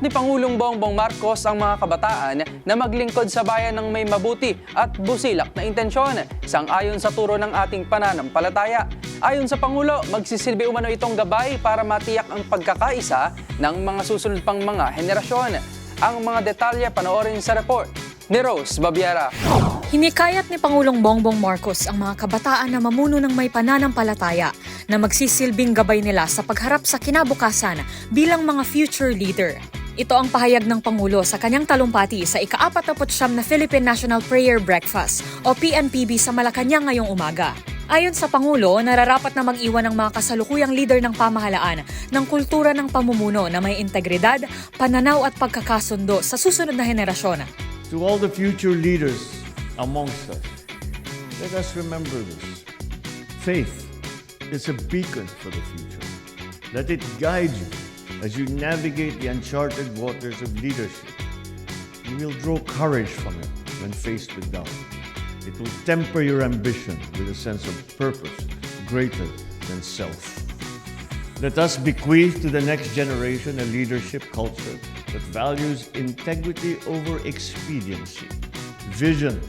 Ni Pangulong Bongbong Marcos ang mga kabataan na maglingkod sa bayan ng may mabuti at busilak na intensyon, sang-ayon sa turo ng ating pananampalataya. Ayon sa Pangulo, magsisilbi umano itong gabay para matiyak ang pagkakaisa ng mga susunod pang mga henerasyon. Ang mga detalye panoorin sa report ni Rose Babiera. Hinikayat ni Pangulong Bongbong Marcos ang mga kabataan na mamuno ng may pananampalataya na magsisilbing gabay nila sa pagharap sa kinabukasan bilang mga future leader. Ito ang pahayag ng Pangulo sa kanyang talumpati sa ika-49 na Philippine National Prayer Breakfast o PNPB sa Malacanang ngayong umaga. Ayon sa Pangulo, nararapat na mag-iwan ng mga kasalukuyang leader ng pamahalaan ng kultura ng pamumuno na may integridad, pananaw at pagkakasundo sa susunod na henerasyon. To all the future leaders amongst us, let us remember this. Faith is a beacon for the future. Let it guide you as you navigate the uncharted waters of leadership. You will draw courage from it when faced with doubt. It will temper your ambition with a sense of purpose greater than self. Let us bequeath to the next generation a leadership culture that values integrity over expediency, vision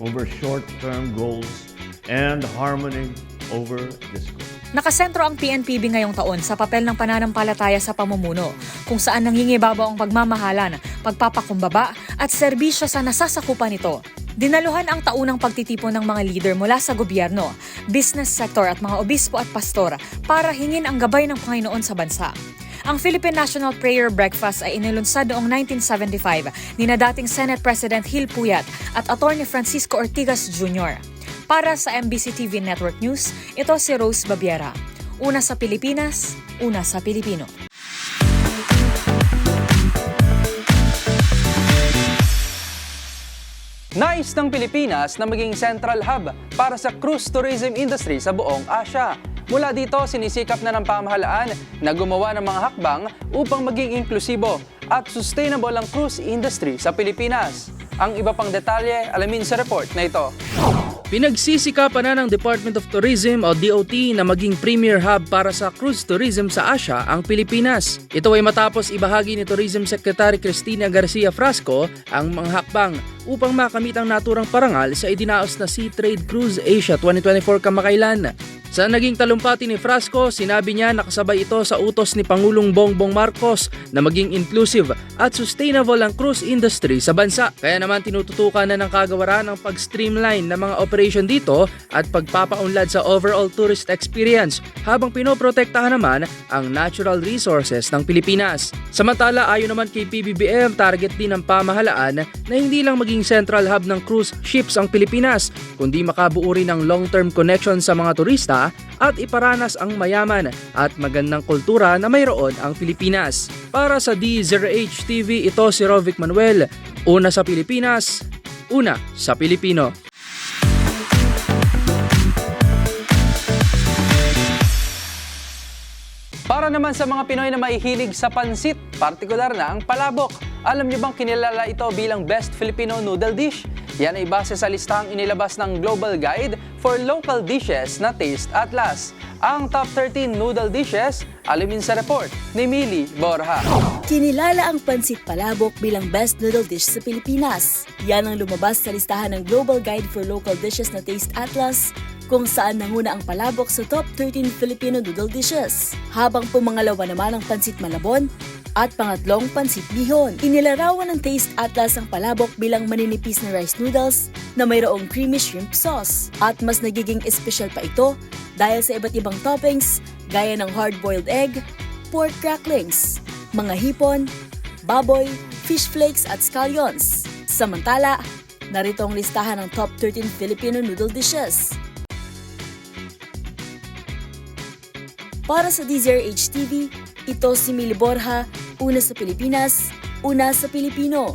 over short term goals, and harmony over discord. Nakasentro ang PNPB ngayong taon sa papel ng pananampalataya sa pamumuno, kung saan nangingibabaw ang pagmamahalan, pagpapakumbaba at serbisyo sa nasasakupan nito. Dinaluhan ang taunang pagtitipon ng mga leader mula sa gobyerno, business sector at mga obispo at pastor para hingin ang gabay ng Panginoon sa bansa. Ang Philippine National Prayer Breakfast ay inilunsad noong 1975 ni na dating Senate President Hil Puyat at Attorney Francisco Ortigas Jr. Para sa MBC TV Network News, ito si Rose Babiera. Una sa Pilipinas, una sa Pilipino. Nais ng Pilipinas na maging central hub para sa cruise tourism industry sa buong Asia. Mula dito, sinisikap na ng pamahalaan na gumawa ng mga hakbang upang maging inklusibo at sustainable ang cruise industry sa Pilipinas. Ang iba pang detalye, alamin sa report na ito. Pinagsisikapan na ng Department of Tourism o DOT na maging premier hub para sa cruise tourism sa Asia ang Pilipinas. Ito ay matapos ibahagi ni Tourism Secretary Cristina Garcia Frasco ang mga hakbang upang makamit ang naturang parangal sa idinaos na Sea Trade Cruise Asia 2024 kamakailan. Sa naging talumpati ni Frasco, sinabi niya nakasabay ito sa utos ni Pangulong Bongbong Marcos na maging inclusive at sustainable ang cruise industry sa bansa. Kaya naman tinututukan na ng kagawaran ang pag-streamline ng mga operation dito at pagpapaunlad sa overall tourist experience habang pinoprotektahan naman ang natural resources ng Pilipinas. Samantala, ayon naman kay PBBM, target din ng pamahalaan na hindi lang maging central hub ng cruise ships ang Pilipinas, kundi makabuo rin ng long-term connection sa mga turista at iparanas ang mayaman at magandang kultura na mayroon ang Pilipinas. Para sa DZRH TV, ito si Rovic Manuel. Una sa Pilipinas, una sa Pilipino. Para naman sa mga Pinoy na mahihilig sa pansit, partikular na ang palabok. Alam niyo bang kinilala ito bilang Best Filipino Noodle Dish? Yan ay base sa listahang inilabas ng Global Guide for local dishes na Taste Atlas. Ang top 13 noodle dishes, alamin sa report ni Mili Borja. Kinilala ang pansit palabok bilang best noodle dish sa Pilipinas. Yan ang lumabas sa listahan ng Global Guide for Local Dishes na Taste Atlas kung saan nanguna ang palabok sa top 13 Filipino noodle dishes. Habang pumangalawa naman ang pansit malabon at pangatlong pansit bihon. Inilarawan ng Taste Atlas ang palabok bilang maninipis na rice noodles na mayroong creamy shrimp sauce. At mas nagiging espesyal pa ito dahil sa iba't ibang toppings gaya ng hard-boiled egg, pork cracklings, mga hipon, baboy, fish flakes at scallions. Samantala, narito ang listahan ng top 13 Filipino noodle dishes. Para sa DZRH TV, ito si Mili Borja, una sa Pilipinas, una sa Pilipino.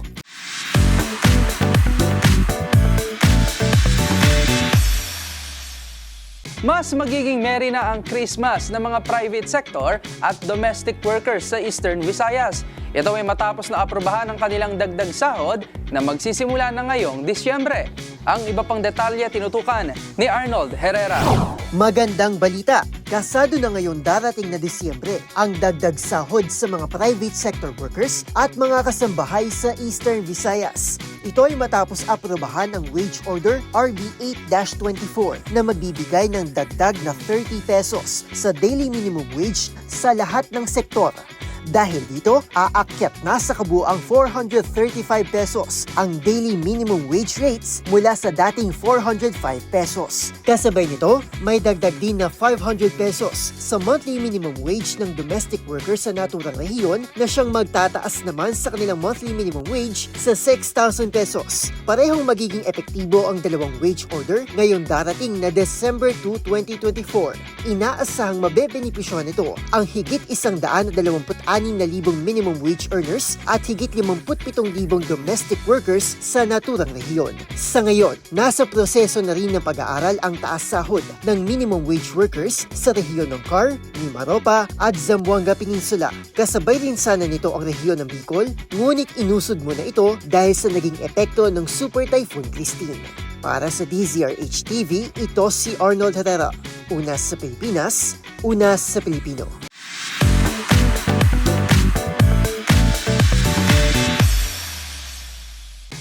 Mas magiging merry na ang Christmas ng mga private sector at domestic workers sa Eastern Visayas. Ito ay matapos na aprobahan ang kanilang dagdag sahod na magsisimula na ngayong Disyembre. Ang iba pang detalye tinutukan ni Arnold Herrera. Magandang balita! Kasado na ngayon darating na Disyembre ang dagdag sahod sa mga private sector workers at mga kasambahay sa Eastern Visayas. Ito ay matapos aprobahan ang Wage Order RB 8-24 na magbibigay ng dagdag na 30 pesos sa daily minimum wage sa lahat ng sektor. Dahil dito, aakyat na sa kabuang 435 pesos ang daily minimum wage rates mula sa dating 405 pesos. Kasabay nito, may dagdag din na 500 pesos sa monthly minimum wage ng domestic workers sa naturang rehiyon na siyang magtataas naman sa kanilang monthly minimum wage sa 6,000 pesos. Parehong magiging epektibo ang dalawang wage order ngayong darating na December 2, 2024. Inaasahang mabebenepisyo nito ang higit isang daan na 26,000 minimum wage earners at higit 57,000 domestic workers sa naturang rehiyon. Sa ngayon, nasa proseso na rin ng pag-aaral ang taas sahod ng minimum wage workers sa rehiyon ng Car, Mimaropa at Zamboanga Peninsula. Kasabay rin sana nito ang rehiyon ng Bicol, ngunit inusod muna ito dahil sa naging epekto ng Super Typhoon Christine. Para sa DZRH TV, ito si Arnold Herrera. Una sa Pilipinas, una sa Pilipino.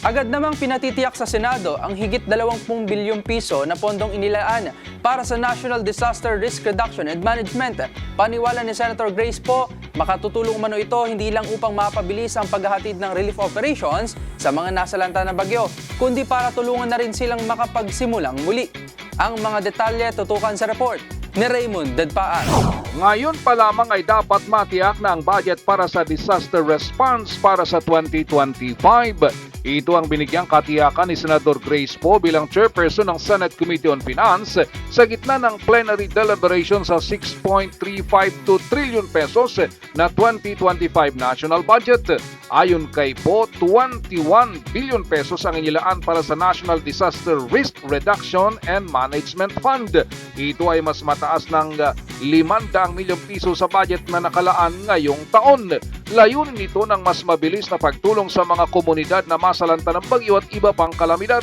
Agad namang pinatitiyak sa Senado ang higit 20 bilyong piso na pondong inilaan para sa National Disaster Risk Reduction and Management. Paniwala ni Senator Grace po, makatutulong mano ito hindi lang upang mapabilis ang paghahatid ng relief operations sa mga nasalanta na bagyo, kundi para tulungan na rin silang makapagsimulang muli. Ang mga detalye tutukan sa report ni Raymond Dadpaan. Ngayon pa lamang ay dapat matiyak na ang budget para sa disaster response para sa 2025. Ito ang binigyang katiyakan ni Senador Grace Poe bilang chairperson ng Senate Committee on Finance sa gitna ng plenary deliberation sa 6.352 trillion pesos na 2025 national budget. Ayon kay Poe, 21 billion pesos ang inilaan para sa National Disaster Risk Reduction and Management Fund. Ito ay mas mataas ng 500 milyong piso sa budget na nakalaan ngayong taon. Layunin nito ng mas mabilis na pagtulong sa mga komunidad na masalanta ng bagyo at iba pang kalamidad.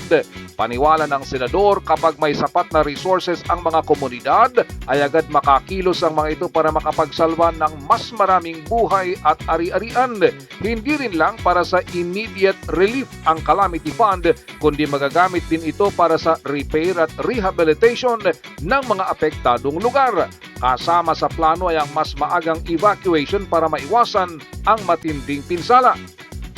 Paniwala ng senador kapag may sapat na resources ang mga komunidad ay agad makakilos ang mga ito para makapagsalba ng mas maraming buhay at ari-arian. Hindi rin lang para sa immediate relief ang calamity fund kundi magagamit din ito para sa repair at rehabilitation ng mga apektadong lugar. Kasama sa plano ay ang mas maagang evacuation para maiwasan ang matinding pinsala.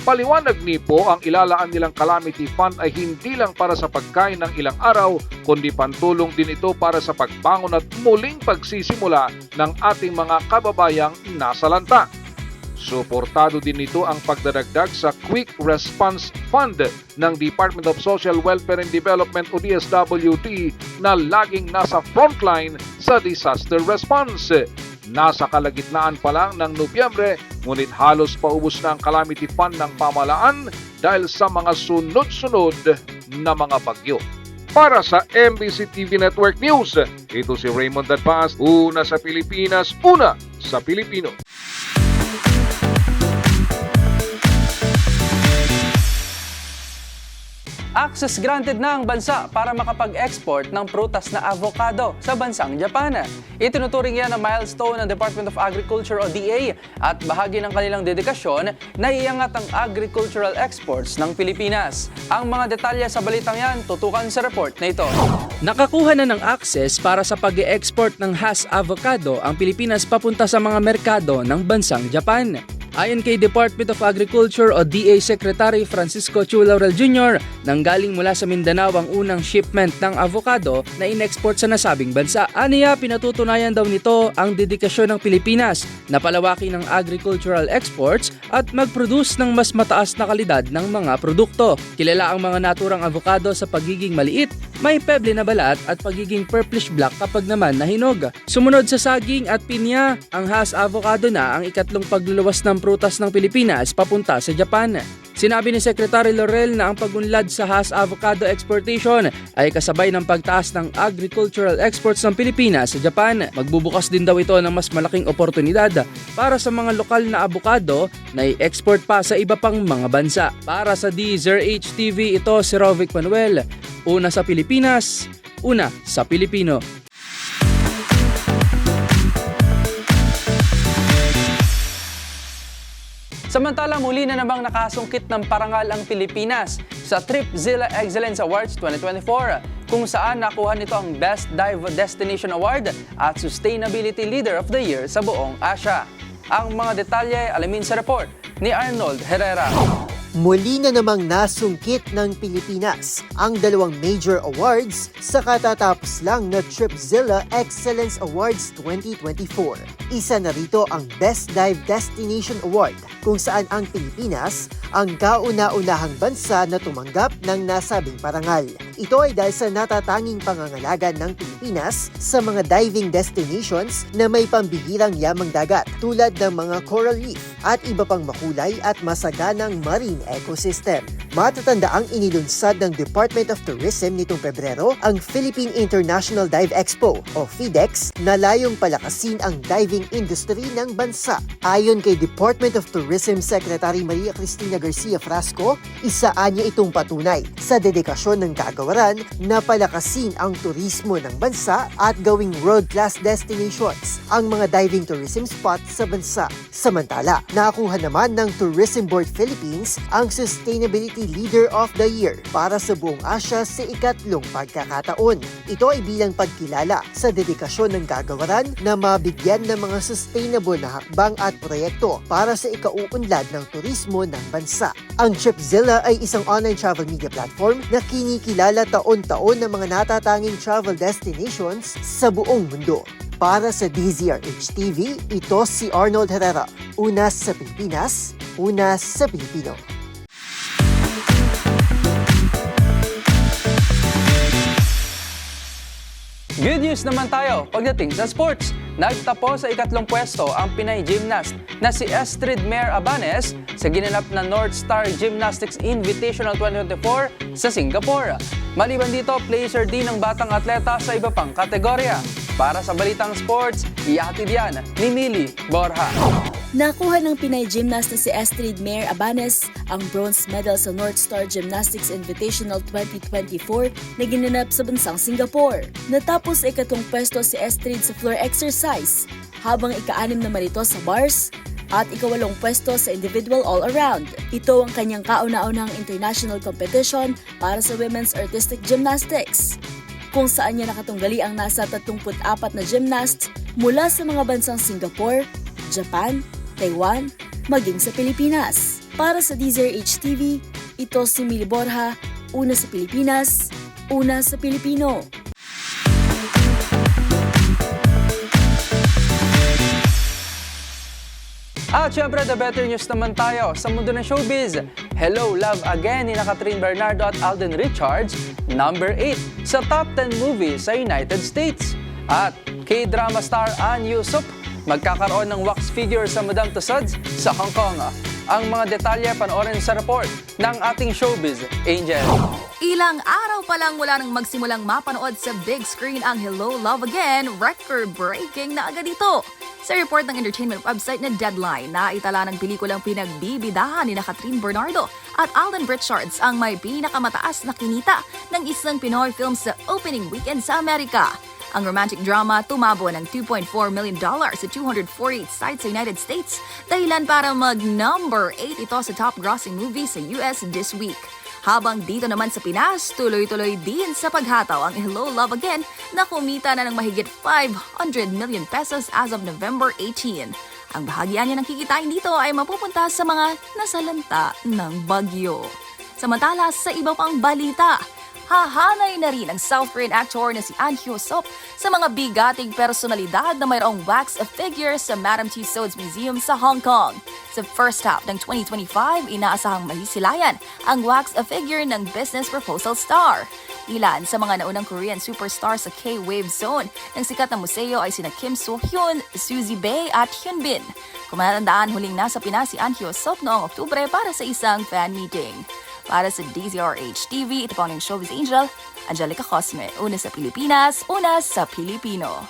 Paliwanag ni Po, ang ilalaan nilang calamity fund ay hindi lang para sa pagkain ng ilang araw, kundi pantulong din ito para sa pagbangon at muling pagsisimula ng ating mga kababayang nasalanta. Suportado din nito ang pagdadagdag sa Quick Response Fund ng Department of Social Welfare and Development o DSWD na laging nasa frontline sa disaster response. Nasa kalagitnaan pa lang ng Nobyembre, ngunit halos paubos na ang calamity fund ng pamalaan dahil sa mga sunod-sunod na mga bagyo. Para sa MBC TV Network News, ito si Raymond Dadpaas, una sa Pilipinas, una sa Pilipino. Access granted na ang bansa para makapag-export ng prutas na avocado sa bansang Japan. Itinuturing yan na milestone ng Department of Agriculture o DA at bahagi ng kanilang dedikasyon na iangat ang agricultural exports ng Pilipinas. Ang mga detalye sa balitang yan tutukan sa report na ito. Nakakuha na ng access para sa pag export ng Hass avocado ang Pilipinas papunta sa mga merkado ng bansang Japan. Ayon kay Department of Agriculture o DA Secretary Francisco Chu Laurel Jr., nanggaling mula sa Mindanao ang unang shipment ng avocado na in-export sa nasabing bansa. Aniya, pinatutunayan daw nito ang dedikasyon ng Pilipinas na palawakin ng agricultural exports at mag-produce ng mas mataas na kalidad ng mga produkto. Kilala ang mga naturang avocado sa pagiging maliit, may peble na balat at pagiging purplish black kapag naman nahinog. Sumunod sa saging at pinya, ang Hass avocado na ang ikatlong pagluluwas ng prutas ng Pilipinas papunta sa Japan. Sinabi ni Secretary Laurel na ang pagunlad sa Hass avocado exportation ay kasabay ng pagtaas ng agricultural exports ng Pilipinas sa Japan. Magbubukas din daw ito ng mas malaking oportunidad para sa mga lokal na avocado na i-export pa sa iba pang mga bansa. Para sa DZRH TV, ito si Rovic Manuel. Una sa Pilipinas, una sa Pilipino. Samantala muli na namang nakasungkit ng parangal ang Pilipinas sa Tripzilla Excellence Awards 2024 kung saan nakuha nito ang Best Dive Destination Award at Sustainability Leader of the Year sa buong Asia. Ang mga detalye alamin sa report ni Arnold Herrera. Muli na namang nasungkit ng Pilipinas ang dalawang major awards sa katatapos lang na Tripzilla Excellence Awards 2024. Isa na rito ang Best Dive Destination Award kung saan ang Pilipinas ang kauna-unahang bansa na tumanggap ng nasabing parangal. Ito ay dahil sa natatanging pangangalaga ng Pilipinas sa mga diving destinations na may pambihirang yamang dagat tulad ng mga coral reef at iba pang makulay at masaganang marine ecosystem. Matatanda ang inilunsad ng Department of Tourism nitong Pebrero ang Philippine International Dive Expo o FIDEX na layong palakasin ang diving industry ng bansa. Ayon kay Department of Tourism Secretary Maria Cristina Garcia Frasco, isaan niya itong patunay sa dedikasyon ng kagawaran na palakasin ang turismo ng bansa at gawing world-class destinations ang mga diving tourism spots sa bansa. Samantala, nakakuha naman ng Tourism Board Philippines ang Sustainability Leader of the Year para sa buong Asia sa ikatlong pagkakataon. Ito ay bilang pagkilala sa dedikasyon ng kagawaran na mabigyan ng mga sustainable na hakbang at proyekto para sa ikauunlad ng turismo ng bansa. Ang Tripzilla ay isang online travel media platform na kinikilala taon-taon ng mga natatanging travel destinations sa buong mundo. Para sa DZRH TV, ito si Arnold Herrera. Una sa Pilipinas, una sa Pilipino. Good news naman tayo pagdating sa sports. Nagtapos sa ikatlong pwesto ang Pinay gymnast na si Estrid Mayer Abanes sa ginanap na North Star Gymnastics Invitational 2024 sa Singapore. Maliban dito, placer din ng batang atleta sa iba pang kategorya. Para sa Balitang Sports, ihatid yan ni Mili Borja. Nakuha ng Pinay gymnast na si Estrid Mayer Abanes ang bronze medal sa North Star Gymnastics Invitational 2024 na ginanap sa bansang Singapore. Natapos sa ikatong pwesto si Estrid sa floor exercise, habang ika-anim naman ito sa bars at ikawalong pwesto sa individual all-around. Ito ang kanyang kauna-unahang international competition para sa women's artistic gymnastics kung saan niya nakatunggali ang nasa 34 na gymnasts mula sa mga bansang Singapore, Japan, Taiwan, maging sa Pilipinas. Para sa DZRH TV, ito si Mili Borja, una sa Pilipinas, una sa Pilipino. At syempre, the better news naman tayo sa mundo ng showbiz. Hello, Love Again ni Catherine Bernardo at Alden Richards, number 8 sa top 10 movies sa United States. At K-drama star An Yusup, magkakaroon ng wax figure sa Madame Tussauds sa Hong Kong. Ang mga detalye panoorin sa report ng ating showbiz, Angel. Ilang araw pa lang mula nang magsimulang mapanood sa big screen ang Hello Love Again, record-breaking na agad ito. Sa report ng entertainment website na Deadline, naitala ng pelikulang pinagbibidahan ni na Catherine Bernardo at Alden Richards ang may pinakamataas na kinita ng isang Pinoy film sa opening weekend sa Amerika. Ang romantic drama tumabo ng $2.4 million sa 248 sites sa United States dahilan para mag-number 8 ito sa top grossing movie sa US this week. Habang dito naman sa Pinas, tuloy-tuloy din sa paghataw ang Hello Love Again na kumita na ng mahigit 500 million pesos as of November 18. Ang bahagyan niya ng kikitain dito ay mapupunta sa mga nasalanta ng bagyo. Samantala, sa iba pang balita, hahanay na rin ang South Korean actor na si An Hyo-sop sa mga bigating personalidad na mayroong wax figure sa Madame Tussauds Museum sa Hong Kong. Sa first half ng 2025, inaasahang mahisilayan ang wax figure ng business proposal star. Ilan sa mga naunang Korean superstar sa K-Wave Zone ng sikat na museo ay sina Kim So-hyun, Suzy Bae at Hyun Bin. Kung matatandaan, huling nasa Pinas si An Hyo-sop noong Oktubre para sa isang fan meeting. Para sa DZRH TV, ito po ang Showbiz Angel, Angelica Cosme. Una sa Pilipinas, una sa Pilipino.